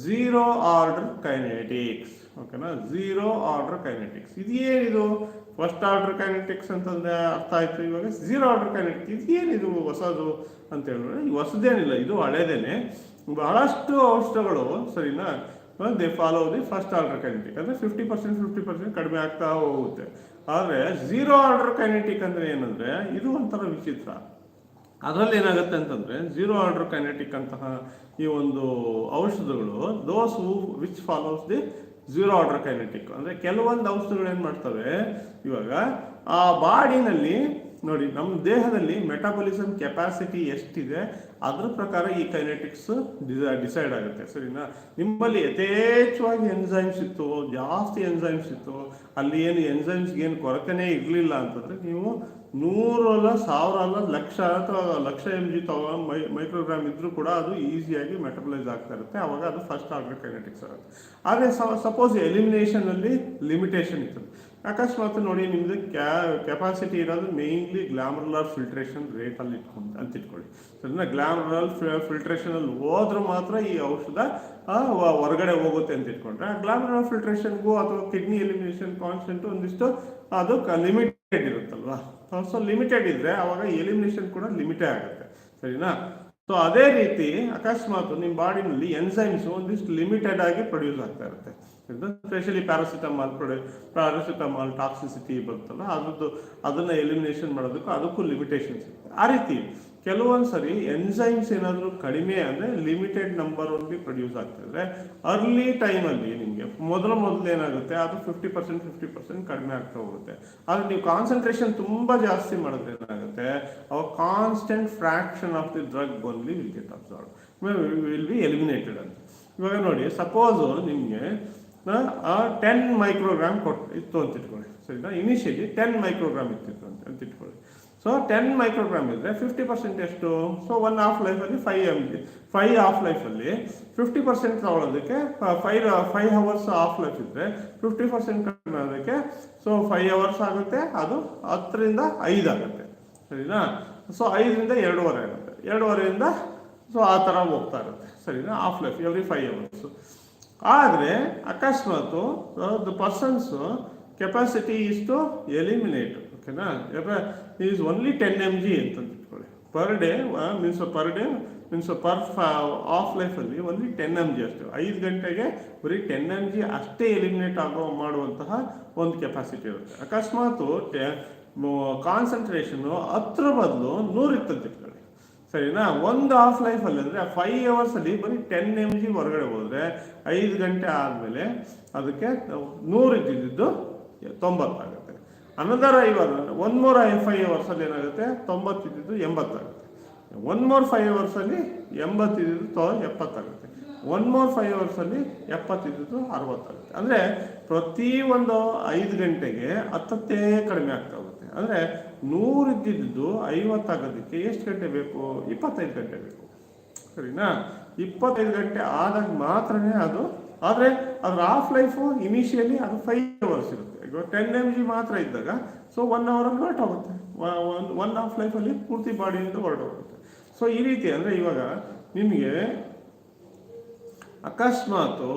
ಝೀರೋ ಆರ್ಡರ್ ಕೈನೆಟಿಕ್ಸ್ ಓಕೆನಾ ಝೀರೋ ಆರ್ಡರ್ ಕೈನೆಟಿಕ್ಸ್ ಇದೇನಿದು ಫಸ್ಟ್ ಆರ್ಡರ್ ಕೈನೆಟಿಕ್ಸ್ ಅಂತಂದ್ರೆ ಅರ್ಥ ಆಯ್ತು ಇವಾಗ? ಝೀರೋ ಆರ್ಡರ್ ಕೈನೆಟಿಕ್ಸ್ ಇದೇನಿದು ಹೊಸದು ಅಂತ ಹೇಳಿದ್ರೆ ಹೊಸದೇನಿಲ್ಲ, ಇದು ಹಳೆದೇನೆ. ಬಹಳಷ್ಟು ಔಷಧಗಳು, ಸರಿನಾ? They follow the first order kinetic ಅಂದ್ರೆ ಫಿಫ್ಟಿ ಪರ್ಸೆಂಟ್ ಫಿಫ್ಟಿ ಪರ್ಸೆಂಟ್ ಕಡಿಮೆ ಆಗ್ತಾ ಹೋಗುತ್ತೆ. ಆದರೆ ಝೀರೋ ಆರ್ಡರ್ ಕೈನೆಟಿಕ್ ಅಂದ್ರೆ ಏನಂದರೆ, ಇದು ಒಂಥರ ವಿಚಿತ್ರ. ಅದರಲ್ಲಿ ಏನಾಗುತ್ತೆ ಅಂತಂದ್ರೆ ಝೀರೋ ಆರ್ಡರ್ ಕೈನೆಟಿಕ್ ಅಂತಹ ಈ ಒಂದು ಔಷಧಗಳು those who which follows the zero order kinetic ಅಂದ್ರೆ ಕೆಲವೊಂದು ಔಷಧಗಳು ಏನು ಮಾಡ್ತವೆ? ಇವಾಗ, ಆ ಬಾಡಿನಲ್ಲಿ ನೋಡಿ ನಮ್ಮ ದೇಹದಲ್ಲಿ ಮೆಟಾಬಲಿಸಮ್ ಕೆಪಾಸಿಟಿ ಎಷ್ಟಿದೆ? ಅದ್ರ ಪ್ರಕಾರ ಈ ಕೈನೆಟಿಕ್ಸ್ ಡಿಸೈಡ್ ಆಗುತ್ತೆ. ಸರಿನಾ? ನಿಮ್ಮಲ್ಲಿ ಯಥೇಚ್ಛವಾಗಿ ಎನ್ಸೈಮ್ಸ್ ಇತ್ತು, ಜಾಸ್ತಿ ಎನ್ಸೈಮ್ಸ್ ಇತ್ತು, ಅಲ್ಲಿ ಏನು ಎನ್ಸೈಮ್ಸ್ಗೆ ಏನು ಕೊರತೆನೇ ಇರಲಿಲ್ಲ ಅಂತಂದರೆ ನೀವು ನೂರಲ್ಲ ಸಾವಿರ ಅಲ್ಲ ಲಕ್ಷ ಅಥವಾ ಲಕ್ಷ ಎಂ ಜಿ ಮೈ ಮೈಕ್ರೋಗ್ರಾಮ್ ಇದ್ದರೂ ಕೂಡ ಅದು ಈಸಿಯಾಗಿ ಮೆಟಬಲೈಸ್ ಆಗ್ತಾ ಇರುತ್ತೆ. ಆವಾಗ ಅದು ಫಸ್ಟ್ ಆರ್ಡರ್ ಕೈನೆಟಿಕ್ಸ್ ಆಗುತ್ತೆ. ಆದರೆ ಸಪೋಸ್ ಎಲಿಮಿನೇಷನಲ್ಲಿ ಲಿಮಿಟೇಷನ್ ಇತ್ತು. ಅಕಸ್ಮಾತ್ ನೋಡಿ ನಿಮ್ಮದು ಕ್ಯಾ ಕೆಪಾಸಿಟಿ ಇರೋದು ಮೇಯ್ನ್ಲಿ ಗ್ಲಾಮರ್ಲಾರ್ ಫಿಲ್ಟ್ರೇಷನ್ ರೇಟ್ ಅಲ್ಲಿ ಇಟ್ಕೊಂಡು ಅಂತ ಇಟ್ಕೊಳ್ಳಿ. ಸರಿನಾ ಗ್ಲಾಮರಲ್ ಫಿಲ್ಟ್ರೇಷನ್ ಅಲ್ಲಿ ಹೋದ್ರೆ ಮಾತ್ರ ಈ ಔಷಧ ಆ, ಹೊರಗಡೆ ಹೋಗುತ್ತೆ ಅಂತ ಇಟ್ಕೊಂಡ್ರೆ. ಗ್ಲಾಮರಲ್ ಫಿಲ್ಟ್ರೇಷನ್ಗೂ ಅಥವಾ ಕಿಡ್ನಿ ಎಲಿಮಿನೇಷನ್ ಕಾನ್ಸ್ಟೆಂಟ್ ಒಂದಿಷ್ಟು ಅದು ಲಿಮಿಟೆಡ್ ಇರುತ್ತಲ್ವಾ? ಸೊ ಲಿಮಿಟೆಡ್ ಇದ್ರೆ ಅವಾಗ ಎಲಿಮಿನೇಷನ್ ಕೂಡ ಲಿಮಿಟೆ ಆಗುತ್ತೆ. ಸರಿನಾ? ಸೊ ಅದೇ ರೀತಿ ಅಕಸ್ಮಾತ್ ನಿಮ್ಮ ಬಾಡಿನಲ್ಲಿ ಎನ್ಸೈಮ್ಸ್ ಒಂದಿಷ್ಟು ಲಿಮಿಟೆಡ್ ಆಗಿ ಪ್ರೊಡ್ಯೂಸ್ ಆಗ್ತಾ ಇರುತ್ತೆ. ಸ್ಪೆಷಲಿ ಪ್ಯಾರಾಸಿಟಮಾಲ್ ಪ್ರೊಡ್ಯೂ ಪ್ಯಾರಾಸಿಟಮಾಲ್ ಟಾಕ್ಸಿಸಿಟಿ ಬರುತ್ತಲ್ಲ ಅದ್ರದ್ದು ಅದನ್ನ ಎಲಿಮಿನೇಷನ್ ಮಾಡೋದಕ್ಕೂ ಅದಕ್ಕೂ ಲಿಮಿಟೇಷನ್ಸ್ ಆ ರೀತಿ ಕೆಲವೊಂದ್ಸರಿ ಎನ್ಸೈಮ್ಸ್ ಏನಾದರೂ ಕಡಿಮೆ ಅಂದರೆ ಲಿಮಿಟೆಡ್ ನಂಬರ್ ಓನ್ಲಿ ಪ್ರೊಡ್ಯೂಸ್ ಆಗ್ತಿದ್ರೆ ಅರ್ಲಿ ಟೈಮಲ್ಲಿ ನಿಮಗೆ ಮೊದಲು ಮೊದಲು ಏನಾಗುತ್ತೆ, ಅದು ಫಿಫ್ಟಿ ಪರ್ಸೆಂಟ್ ಫಿಫ್ಟಿ ಪರ್ಸೆಂಟ್ ಕಡಿಮೆ ಆಗ್ತಾ ಹೋಗುತ್ತೆ. ಆದರೆ ನೀವು ಕಾನ್ಸಂಟ್ರೇಷನ್ ತುಂಬ ಜಾಸ್ತಿ ಮಾಡಿದ್ರೆ ಏನಾಗುತ್ತೆ, ಅವಾಗ constant fraction of the drug only will get absorb will be eliminated ಅಂತ. ಇವಾಗ ನೋಡಿ ಸಪೋಸ್ ನಿಮಗೆ ಟೆನ್ ಮೈಕ್ರೋಗ್ರಾಮ್ ಕೊಟ್ಟು ಇತ್ತು ಅಂತ ಇಟ್ಕೊಳ್ಳಿ, ಸರಿನಾ? ಇನಿಷಿಯಲಿ ಟೆನ್ ಮೈಕ್ರೋಗ್ರಾಮ್ ಇತ್ತಿತ್ತು ಅಂತ ಅಂತ ಇಟ್ಕೊಳ್ಳಿ. ಸೊ ಟೆನ್ ಮೈಕ್ರೋಗ್ರಾಮ್ ಇದ್ರೆ ಫಿಫ್ಟಿ ಪರ್ಸೆಂಟ್ ಎಷ್ಟು? ಸೊ ಒನ್ ಹಾಫ್ ಲೈಫಲ್ಲಿ five M G five half ಲೈಫಲ್ಲಿ ಫಿಫ್ಟಿ ಪರ್ಸೆಂಟ್ ತಗೊಳ್ಳೋದಕ್ಕೆ five five hours half life ಇದ್ರೆ ಫಿಫ್ಟಿ ಪರ್ಸೆಂಟ್ ಕಡಿಮೆ ಆಗೋದಕ್ಕೆ ಸೊ ಫೈವ್ ಅವರ್ಸ್ ಆಗುತ್ತೆ, ಅದು ಹತ್ತರಿಂದ ಐದು ಆಗುತ್ತೆ. ಸರಿನಾ? ಸೊ ಐದರಿಂದ ಎರಡೂವರೆ ಆಗುತ್ತೆ. ಎರಡೂವರೆಯಿಂದ ಸೊ ಆ ಥರ ಹೋಗ್ತಾ ಇರುತ್ತೆ. ಸರಿನಾ? Half life every five hours ಆದರೆ ಅಕಸ್ಮಾತು the person's capacity is to eliminate ಓಕೆನಾ is only ten M G ಅಂತ ಇಟ್ಕೊಳ್ಳಿ. Per day means per day means per half ಲೈಫಲ್ಲಿ ಓನ್ಲಿ ಟೆನ್ ಎಂ ಜಿ ಅಷ್ಟೇ. ಐದು ಗಂಟೆಗೆ ಬರೀ ಟೆನ್ ಎಂ ಜಿ ಅಷ್ಟೇ ಎಲಿಮಿನೇಟ್ ಆಗೋ, ಮಾಡುವಂತಹ ಒಂದು ಕೆಪಾಸಿಟಿ ಇರುತ್ತೆ. ಅಕಸ್ಮಾತು ಕಾನ್ಸಂಟ್ರೇಷನ್ ಹತ್ರ ಬದಲು ನೂರಿತ್ತು ಅಂತ ಇಟ್ಕೊಳ್ಳಿ. ಸರಿನಾ? ಒಂದು ಆಫ್ ಲೈಫಲ್ಲಿ ಅಂದರೆ ಫೈವ್ ಅವರ್ಸಲ್ಲಿ ಬರೀ ಟೆನ್ ಎಂ ಜಿ ಹೊರಗಡೆ ಹೋದರೆ ಐದು ಗಂಟೆ ಆದಮೇಲೆ ಅದಕ್ಕೆ ನೂರು ಇದ್ದಿದ್ದು ತೊಂಬತ್ತಾಗುತ್ತೆ. ಅನದರ್ ಐವರ್ ಒನ್ ಮೋರ್ ಐ ಫೈವ್ ಅವರ್ಸಲ್ಲಿ ಏನಾಗುತ್ತೆ? ತೊಂಬತ್ತಿದ್ದು ಎಂಬತ್ತಾಗುತ್ತೆ. ಒನ್ ಮೋರ್ ಫೈವ್ ಅವರ್ಸಲ್ಲಿ ಎಂಬತ್ತಿದ್ದು ತೊ ಎಪ್ಪತ್ತಾಗುತ್ತೆ. ಒನ್ ಮೋರ್ ಫೈವ್ ಅವರ್ಸಲ್ಲಿ ಎಪ್ಪತ್ತಿದ್ದು ಅರವತ್ತಾಗುತ್ತೆ. ಅಂದರೆ ಒಂದು ಐದು ಗಂಟೆಗೆ ಹತ್ತತ್ತೇ ಕಡಿಮೆ ಆಗ್ತಾ ಹೋಗುತ್ತೆ. ಅಂದರೆ ನೂರು ಇದ್ದಿದ್ದು ಐವತ್ತಾಗೋದಕ್ಕೆ ಎಷ್ಟು ಗಂಟೆ ಬೇಕು? ಇಪ್ಪತ್ತೈದು ಗಂಟೆ ಬೇಕು. ಸರಿನಾ? ಇಪ್ಪತ್ತೈದು ಗಂಟೆ ಆದಾಗ ಮಾತ್ರನೇ ಅದು, ಆದರೆ ಅದ್ರ ಹಾಫ್ ಲೈಫು ಇನಿಷಿಯಲಿ ಅದು ಫೈವ್ ಅವರ್ಸ್ ಇರುತ್ತೆ. ಈಗ ಟೆನ್ ಎಂ ಜಿ ಮಾತ್ರ ಇದ್ದಾಗ ಸೊ ಒನ್ ಅವರಲ್ಲಿ ಹೊರಟೋಗುತ್ತೆ ಹೋಗುತ್ತೆ. ಒನ್ ಆಫ್ ಲೈಫಲ್ಲಿ ಪೂರ್ತಿ ಬಾಡಿಯಿಂದ ಹೊರಟೋಗುತ್ತೆ ಸೊ ಈ ರೀತಿ ಅಂದರೆ ಇವಾಗ ನಿಮಗೆ ಅಕಸ್ಮಾತು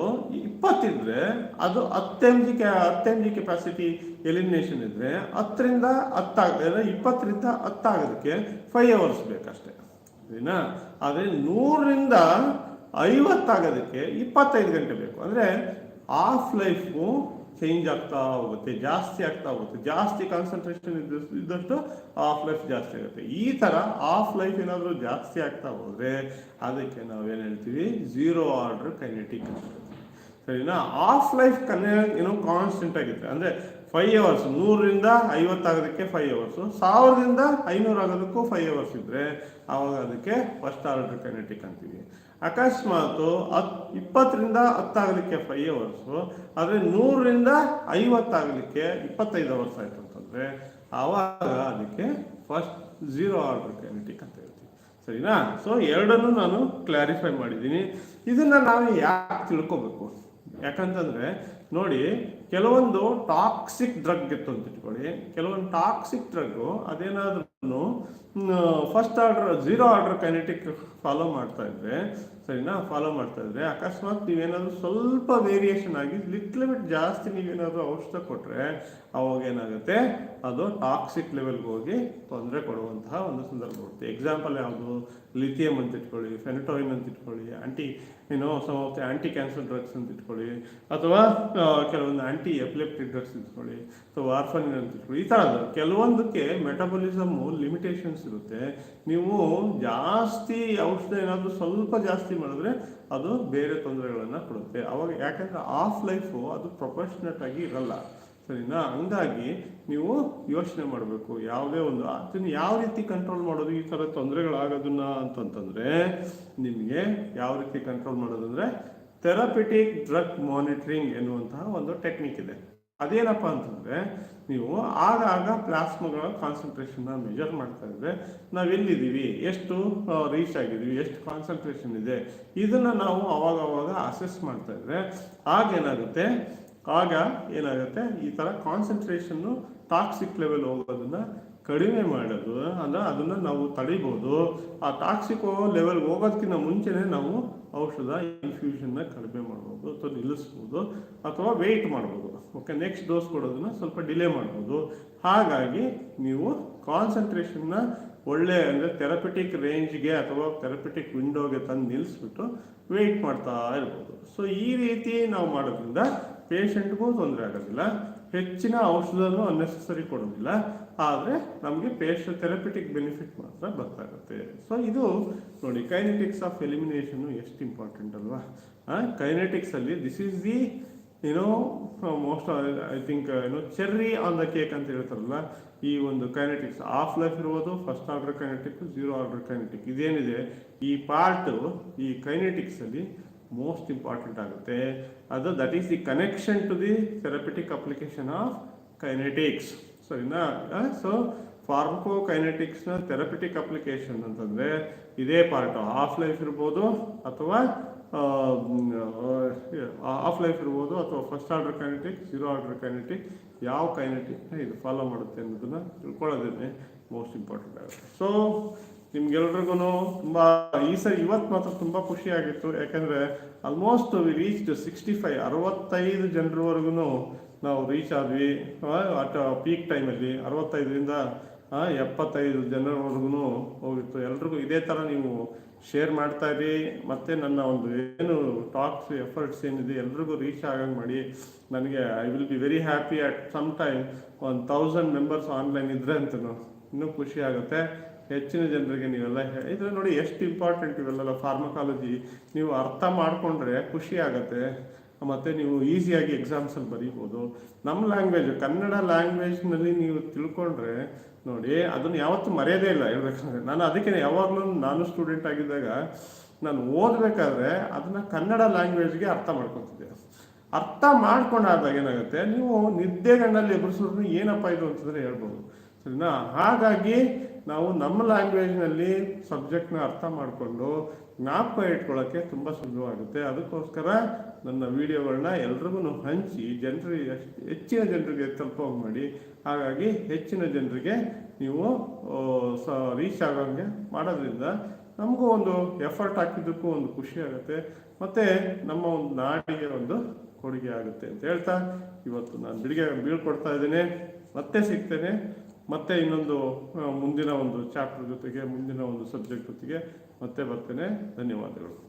ಇಪ್ಪತ್ತಿದ್ರೆ ಅದು ಹತ್ತು ಜಿ ಹತ್ತು ಎಂ ಜಿ ಕೆಪಾಸಿಟಿ ಎಲಿಮಿನೇಷನ್ ಇದ್ರೆ ಹತ್ತರಿಂದ ಹತ್ತಾಗ ಇಪ್ಪತ್ತರಿಂದ ಹತ್ತಾಗೋದಕ್ಕೆ ಫೈವ್ ಅವರ್ಸ್ ಬೇಕಷ್ಟೇ. ಸರಿನಾ ಆದರೆ ನೂರರಿಂದ ಐವತ್ತಾಗೋದಕ್ಕೆ ಇಪ್ಪತ್ತೈದು ಗಂಟೆ ಬೇಕು. ಅಂದರೆ ಆಫ್ ಲೈಫು ಚೇಂಜ್ ಆಗ್ತಾ ಹೋಗುತ್ತೆ, ಜಾಸ್ತಿ ಆಗ್ತಾ ಹೋಗುತ್ತೆ. ಜಾಸ್ತಿ ಕಾನ್ಸಂಟ್ರೇಷನ್ ಇದ್ದಷ್ಟು ಆಫ್ ಲೈಫ್ ಜಾಸ್ತಿ ಆಗುತ್ತೆ. ಈ ಥರ ಆಫ್ ಲೈಫ್ ಏನಾದರೂ ಜಾಸ್ತಿ ಆಗ್ತಾ ಹೋದರೆ ಅದಕ್ಕೆ ನಾವೇನು ಹೇಳ್ತೀವಿ? ಝೀರೋ ಆರ್ಡ್ರ್ ಕೈನೆಟಿಕ್ ಸರಿನಾ? ಆಫ್ ಲೈಫ್ ಕನ್ನೆ ಏನೋ ಕಾನ್ಸ್ಟೆಂಟ್ ಆಗಿರುತ್ತೆ ಅಂದರೆ ಫೈವ್ ಅವರ್ಸ್ ನೂರರಿಂದ ಐವತ್ತಾಗೋದಕ್ಕೆ ಫೈವ್ ಅವರ್ಸು ಸಾವಿರದಿಂದ ಐನೂರು ಆಗೋದಕ್ಕೂ ಫೈವ್ ಅವರ್ಸ್ ಇದ್ದರೆ ಆವಾಗ ಅದಕ್ಕೆ ಫಸ್ಟ್ ಆರ್ಡರ್ ಕೈನೆಟಿಕ್ ಅಂತೀವಿ. ಅಕಸ್ಮಾತು ಹತ್, ಇಪ್ಪತ್ತರಿಂದ ಹತ್ತಾಗಲಿಕ್ಕೆ ಫೈವ್ ಅವರ್ಸು ಆದರೆ ನೂರರಿಂದ ಐವತ್ತಾಗಲಿಕ್ಕೆ ಇಪ್ಪತ್ತೈದು ಅವರ್ಸ್ ಆಯಿತು ಅಂತಂದರೆ ಆವಾಗ ಅದಕ್ಕೆ ಫಸ್ಟ್ ಝೀರೋ ಆರ್ಡರ್ ಕೈನೆಟಿಕ್ ಅಂತ ಹೇಳ್ತೀವಿ. ಸರಿನಾ? ಸೊ ಎರಡನ್ನೂ ನಾನು ಕ್ಲಾರಿಫೈ ಮಾಡಿದ್ದೀನಿ. ಇದನ್ನು ನಾವು ಯಾಕೆ ತಿಳ್ಕೊಬೇಕು? ಯಾಕಂತಂದರೆ ನೋಡಿ ಕೆಲವೊಂದು ಟಾಕ್ಸಿಕ್ ಡ್ರಗ್ ಇತ್ತು ಅಂತ ಇಟ್ಕೊಳ್ಳಿ. ಕೆಲವೊಂದು toxic drug ಅದೇನಾದ್ರೂ first order zero order kinetic follow ಮಾಡ್ತಾ ಇದ್ರೆ ಸರಿನಾ? ಫಾಲೋ ಮಾಡ್ತಾ ಇದ್ರೆ ಅಕಸ್ಮಾತ್ ನೀವೇನಾದರೂ ಸ್ವಲ್ಪ ವೇರಿಯೇಷನ್ ಆಗಿ ಲಿಟ್ಲ್ ಬಿಟ್ ಜಾಸ್ತಿ ನೀವೇನಾದರೂ ಔಷಧ ಕೊಟ್ಟರೆ ಅವಾಗ ಏನಾಗುತ್ತೆ? ಅದು ಟಾಕ್ಸಿಕ್ ಲೆವೆಲ್ಗೆ ಹೋಗಿ ತೊಂದರೆ ಕೊಡುವಂತಹ ಒಂದು ಸಂದರ್ಭ ಬರುತ್ತೆ ಎಕ್ಸಾಂಪಲ್ ಯಾವುದು? ಲಿಥಿಯಂ ಅಂತ ಇಟ್ಕೊಳ್ಳಿ ಫೆನಟೋಯಿನ್ ಅಂತ ಇಟ್ಕೊಳ್ಳಿ ಆಂಟಿ ಏನೋ some of anti cancer drugs ಅಂತ ಇಟ್ಕೊಳ್ಳಿ, ಅಥವಾ ಕೆಲವೊಂದು ಆ್ಯಂಟಿ ಎಪಿಲೆಪ್ಟಿಕ್ ಡ್ರಗ್ಸ್ ಇಟ್ಕೊಳ್ಳಿ ಸೊ ವಾರ್ಫನ್ ಅಂತ ಇಟ್ಕೊಳ್ಳಿ, ಈ ಥರದ್ದು ಕೆಲವೊಂದಕ್ಕೆ ಮೆಟಬಲಿಸಮ್ ಲಿಮಿಟೇಷನ್ಸ್ ಇರುತ್ತೆ. ನೀವು ಜಾಸ್ತಿ ಔಷಧ ಏನಾದರೂ ಸ್ವಲ್ಪ ಜಾಸ್ತಿ ಮಾಡಿದ್ರೆ ಅದು ಬೇರೆ ತೊಂದರೆಗಳನ್ನು ಕೊಡುತ್ತೆ. ಅವಾಗ ಯಾಕಂದರೆ ಆಫ್ ಲೈಫು ಅದು ಪ್ರೊಫೆಷ್ನೆಟ್ ಆಗಿ ಇರಲ್ಲ. ಸರಿನಾ? ಹಂಗಾಗಿ ನೀವು ಯೋಚನೆ ಮಾಡಬೇಕು. ಯಾವುದೇ ಒಂದು ಅದನ್ನು ಯಾವ ರೀತಿ ಕಂಟ್ರೋಲ್ ಮಾಡೋದು? ಈ ಥರ ತೊಂದರೆಗಳಾಗೋದನ್ನ ಅಂತಂತಂದರೆ ನಿಮಗೆ ಯಾವ ರೀತಿ ಕಂಟ್ರೋಲ್ ಮಾಡೋದಂದರೆ ಥೆರಪಿಟಿಕ್ ಡ್ರಗ್ ಮಾನಿಟ್ರಿಂಗ್ ಎನ್ನುವಂತಹ ಒಂದು ಟೆಕ್ನಿಕ್ ಇದೆ. ಅದೇನಪ್ಪ ಅಂತಂದರೆ ನೀವು ಆಗಾಗ ಪ್ಲಾಸ್ಮಾಗಳ ಕಾನ್ಸಂಟ್ರೇಷನ್ನ ಮೆಜರ್ ಮಾಡ್ತಾ ಇದ್ರೆ ನಾವು ಎಲ್ಲಿದ್ದೀವಿ? ಎಷ್ಟು ರೀಚ್ ಆಗಿದ್ದೀವಿ? ಎಷ್ಟು ಕಾನ್ಸಂಟ್ರೇಷನ್ ಇದೆ? ಇದನ್ನು ನಾವು ಅವಾಗವಾಗ ಅವಾಗ ಅಸೆಸ್ ಮಾಡ್ತಾ ಇದ್ರೆ ಆಗೇನಾಗುತ್ತೆ ಆಗ ಏನಾಗುತ್ತೆ? ಈ ಥರ ಕಾನ್ಸಂಟ್ರೇಷನ್ನು ಟಾಕ್ಸಿಕ್ ಲೆವೆಲ್ ಹೋಗೋದನ್ನ ಕಡಿಮೆ ಮಾಡೋದು, ಅಂದ್ರೆ ಅದನ್ನ ನಾವು ತಡಿಬೋದು. ಆ ಟಾಕ್ಸಿಕ್ ಲೆವೆಲ್ ಹೋಗೋದಕ್ಕಿಂತ ಮುಂಚೆನೇ ನಾವು ಔಷಧ ಇನ್ಫ್ಯೂಷನ್ನ ಕಡಿಮೆ ಮಾಡ್ಬೋದು, ಅಥವಾ ನಿಲ್ಲಿಸ್ಬೋದು, ಅಥವಾ ವೆಯ್ಟ್ ಮಾಡ್ಬೋದು. ಓಕೆ ನೆಕ್ಸ್ಟ್ ಡೋಸ್ ಕೊಡೋದನ್ನ ಸ್ವಲ್ಪ ಡಿಲೇ ಮಾಡ್ಬೋದು. ಹಾಗಾಗಿ ನೀವು ಕಾನ್ಸಂಟ್ರೇಷನ್ನ ಒಳ್ಳೆ, ಅಂದರೆ ಥೆರಪಿಟಿಕ್ ರೇಂಜ್ಗೆ ಅಥವಾ ಥೆರಪಿಟಿಕ್ ವಿಂಡೋಗೆ ತಂದು ನಿಲ್ಲಿಸ್ಬಿಟ್ಟು ವೆಯ್ಟ್ ಮಾಡ್ತಾ ಇರ್ಬೋದು. ಸೊ ಈ ರೀತಿ ನಾವು ಮಾಡೋದ್ರಿಂದ ಪೇಷಂಟ್ಗೂ ತೊಂದರೆ ಆಗೋದಿಲ್ಲ. ಹೆಚ್ಚಿನ ಔಷಧನೂ ಅನ್ನೆಸೆಸರಿ ಕೊಡೋದಿಲ್ಲ. ಆದರೆ ನಮಗೆ ಪೇಷ ಥೆರಪಿಟಿಕ್ ಬೆನಿಫಿಟ್ ಮಾತ್ರ ಬರ್ತಾಗುತ್ತೆ. ಸೊ ಇದು ನೋಡಿ ಕೈನೆಟಿಕ್ಸ್ ಆಫ್ ಎಲಿಮಿನೇಷನ್ ಎಷ್ಟು ಇಂಪಾರ್ಟೆಂಟ್ ಅಲ್ವಾ? ಕೈನೆಟಿಕ್ಸ್ ಅಲ್ಲಿ ದಿಸ್ ಈಸ್ ದಿ ಏನೋ ಮೋಸ್ಟ್ ಐ ಥಿಂಕ್ ಏನೋ ಚೆರ್ರಿ ಆನ್ ದ ಕೇಕ್ ಅಂತ ಹೇಳ್ತಾರಲ್ಲ, ಈ ಒಂದು ಕೈನೆಟಿಕ್ಸ್ ಆಫ್ ಲೈಫ್ ಇರ್ಬೋದು first order kinetic zero order kinetic ಇದೇನಿದೆ, ಈ ಪಾರ್ಟ್ ಈ ಕೈನೆಟಿಕ್ಸ್ ಅಲ್ಲಿ ಮೋಸ್ಟ್ ಇಂಪಾರ್ಟೆಂಟ್ ಆಗುತ್ತೆ. ಅದು that is the connection to the therapeutic application of kinetics ಸರಿನಾ? ಸೊ ಫಾರ್ಮಕೋ ಕೈನೆಟಿಕ್ಸ್ನ ಥೆರಪಿಟಿಕ್ ಅಪ್ಲಿಕೇಶನ್ ಅಂತಂದರೆ ಇದೇ ಪಾರ್ಟ್ ಆಫ್ ಲೈಫ್ ಇರ್ಬೋದು ಅಥವಾ ಆಫ್ ಲೈಫ್ ಇರ್ಬೋದು ಅಥವಾ first order kinetic zero order kinetic ಯಾವ ಕೈನೆಟಿಕ್ನ ಇದು ಫಾಲೋ ಮಾಡುತ್ತೆ ಅನ್ನೋದನ್ನು ತಿಳ್ಕೊಳ್ಳೋದೇ ಮೋಸ್ಟ್ ಇಂಪಾರ್ಟೆಂಟ್ ಆಗುತ್ತೆ. ಸೊ ನಿಮ್ಗೆಲ್ರಿಗೂ ತುಂಬ, ಈ ಸರಿ ಇವತ್ತು ಮಾತ್ರ ತುಂಬ ಖುಷಿ ಆಗಿತ್ತು. ಯಾಕಂದರೆ almost we reach sixty five ಅರವತ್ತೈದು ಜನರವರೆಗೂ ನಾವು ರೀಚ್ ಆದ್ವಿ. ಅಟ್ ಪೀಕ್ ಟೈಮಲ್ಲಿ ಅರವತ್ತೈದರಿಂದ ಎಪ್ಪತ್ತೈದು ಜನರವರೆಗೂ ಹೋಗಿತ್ತು. ಎಲ್ರಿಗೂ ಇದೇ ಥರ ನೀವು ಶೇರ್ ಮಾಡ್ತಾ ಇರಿ. ಮತ್ತೆ ನನ್ನ ಒಂದು ಏನು ಟಾಕ್ಸ್ ಎಫರ್ಟ್ಸ್ ಏನಿದೆ ಎಲ್ರಿಗೂ ರೀಚ್ ಆಗಂಗೆ ಮಾಡಿ. ನನಗೆ I will be very happy at some time ಒಂದು ತೌಸಂಡ್ ಮೆಂಬರ್ಸ್ ಆನ್ಲೈನ್ ಇದ್ರೆ ಅಂತಲೂ ಇನ್ನೂ ಖುಷಿ ಆಗುತ್ತೆ. ಹೆಚ್ಚಿನ ಜನರಿಗೆ ನೀವೆಲ್ಲ ಇದ್ರೆ ನೋಡಿ ಎಷ್ಟು ಇಂಪಾರ್ಟೆಂಟ್ ಇವೆಲ್ಲ ಫಾರ್ಮಕಾಲಜಿ ನೀವು ಅರ್ಥ ಮಾಡಿಕೊಂಡ್ರೆ ಖುಷಿ ಆಗುತ್ತೆ. ಮತ್ತು ನೀವು ಈಸಿಯಾಗಿ ಎಕ್ಸಾಮ್ಸಲ್ಲಿ ಬರೀಬೋದು. ನಮ್ಮ ಲ್ಯಾಂಗ್ವೇಜ್ ಕನ್ನಡ ಲ್ಯಾಂಗ್ವೇಜ್ನಲ್ಲಿ ನೀವು ತಿಳ್ಕೊಂಡ್ರೆ ನೋಡಿ, ಅದನ್ನು ಯಾವತ್ತೂ ಮರೆಯೋದೇ ಇಲ್ಲ ಹೇಳ್ಬೇಕಂದ್ರೆ. ನಾನು ಅದಕ್ಕೆ ಯಾವಾಗಲೂ ನಾನು ಸ್ಟೂಡೆಂಟ್ ಆಗಿದ್ದಾಗ ನಾನು ಓದಬೇಕಾದ್ರೆ ಅದನ್ನು ಕನ್ನಡ ಲ್ಯಾಂಗ್ವೇಜ್ಗೆ ಅರ್ಥ ಮಾಡ್ಕೊತಿದ್ದೆ. ಅರ್ಥ ಮಾಡ್ಕೊಂಡಾದಾಗ ಏನಾಗುತ್ತೆ? ನೀವು ನಿದ್ದೆಗಣ್ಣಲ್ಲಿ ಎದುರಿಸಿದ್ರು ಏನಪ್ಪ ಇದು ಅಂತಂದರೆ ಹೇಳ್ಬೋದು. ಸರಿನಾ ಹಾಗಾಗಿ ನಾವು ನಮ್ಮ ಲ್ಯಾಂಗ್ವೇಜ್ನಲ್ಲಿ ಸಬ್ಜೆಕ್ಟ್ನ ಅರ್ಥ ಮಾಡಿಕೊಂಡು ಜ್ಞಾಪಕ ಇಟ್ಕೊಳ್ಳೋಕ್ಕೆ ತುಂಬ ಸುಲಭವಾಗುತ್ತೆ. ಅದಕ್ಕೋಸ್ಕರ ನನ್ನ ವಿಡಿಯೋಗಳನ್ನ ಎಲ್ರಿಗೂ ಹಂಚಿ, ಜನರಿಗೆ ಹೆಚ್ಚಿನ ಜನರಿಗೆ ತಲುಪೋ ಮಾಡಿ. ಹಾಗಾಗಿ ಹೆಚ್ಚಿನ ಜನರಿಗೆ ನೀವು ಸ ರೀಚ್ ಆಗೋಂಗೆ ಮಾಡೋದ್ರಿಂದ ನಮಗೂ ಒಂದು ಎಫರ್ಟ್ ಹಾಕಿದ್ದಕ್ಕೂ ಒಂದು ಖುಷಿ ಆಗುತ್ತೆ. ಮತ್ತು ನಮ್ಮ ಒಂದು ನಾಡಿಗೆ ಒಂದು ಕೊಡುಗೆ ಆಗುತ್ತೆ ಅಂತ ಹೇಳ್ತಾ ಇವತ್ತು ನಾನು ಬಿಡಿಗೆ ಬೀಳ್ಕೊಡ್ತಾ ಇದ್ದೇನೆ. ಮತ್ತೆ ಸಿಗ್ತೇನೆ. ಮತ್ತೆ ಇನ್ನೊಂದು ಮುಂದಿನ ಒಂದು ಚಾಪ್ಟರ್ ಜೊತೆಗೆ ಮುಂದಿನ ಒಂದು ಸಬ್ಜೆಕ್ಟ್ ಜೊತೆಗೆ ಮತ್ತೆ ಬರ್ತೇನೆ. ಧನ್ಯವಾದಗಳು.